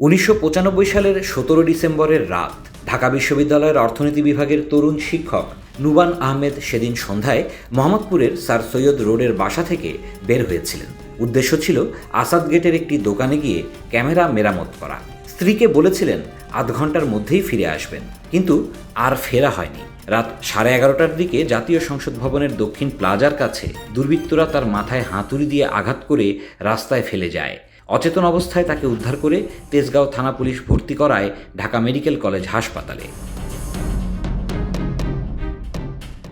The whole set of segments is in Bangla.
উনিশশো পঁচানব্বই সালের সতেরো ডিসেম্বরের রাত, ঢাকা বিশ্ববিদ্যালয়ের অর্থনীতি বিভাগের তরুণ শিক্ষক নুবান আহমেদ সেদিন সন্ধ্যায় মোহাম্মদপুরের স্যার সৈয়দ রোডের বাসা থেকে বের হয়েছিলেন। উদ্দেশ্য ছিল আসাদ গেটের একটি দোকানে গিয়ে ক্যামেরা মেরামত করা। স্ত্রীকে বলেছিলেন, আধ ঘণ্টার মধ্যেই ফিরে আসবেন। কিন্তু আর ফেরা হয়নি। রাত সাড়ে এগারোটার দিকে জাতীয় সংসদ ভবনের দক্ষিণ প্লাজার কাছে দুর্বৃত্তরা তার মাথায় হাতুড়ি দিয়ে আঘাত করে রাস্তায় ফেলে যায়। অচেতন অবস্থায় তাকে উদ্ধার করে তেজগাঁও থানা পুলিশ ভর্তি করায় ঢাকা মেডিকেল কলেজ হাসপাতালে।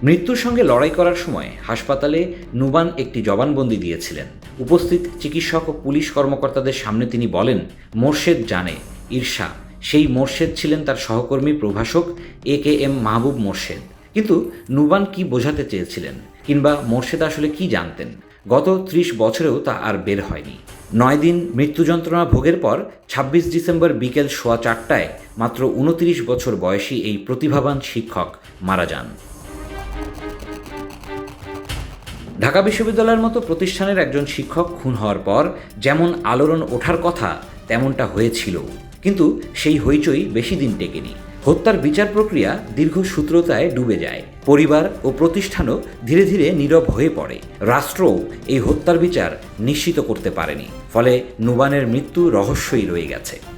মৃত্যুর সঙ্গে লড়াই করার সময় হাসপাতালে নুবান একটি জবানবন্দি দিয়েছিলেন। উপস্থিত চিকিৎসক ও পুলিশ কর্মকর্তাদের সামনে তিনি বলেন, মোর্শেদ জানে, ঈর্ষা। সেই মোর্শেদ ছিলেন তার সহকর্মী প্রভাষক এ কে এম মাহবুব মোর্শেদ। কিন্তু নুবান কি বোঝাতে চেয়েছিলেন? কিংবা মোর্শেদ আসলে কি জানতেন? গত ত্রিশ বছরেও তা আর বের হয়নি। নয় দিন মৃত্যু যন্ত্রণা ভোগের পর ছাব্বিশ ডিসেম্বর বিকেল সোয়া চারটায় মাত্র উনত্রিশ বছর বয়সী এই প্রতিভাবান শিক্ষক মারা যান। ঢাকা বিশ্ববিদ্যালয়ের মতো প্রতিষ্ঠানের একজন শিক্ষক খুন হওয়ার পর যেমন আলোড়ন ওঠার কথা, তেমনটা হয়েছিল। কিন্তু সেই হইচই বেশি দিন টেকেনি। হত্যার বিচার প্রক্রিয়া দীর্ঘ সূত্রতায় ডুবে যায়। পরিবার ও প্রতিষ্ঠানও ধীরে ধীরে নীরব হয়ে পড়ে। রাষ্ট্রও এই হত্যার বিচার নিশ্চিত করতে পারেনি। ফলে নুবানের মৃত্যু রহস্যই রয়ে গেছে।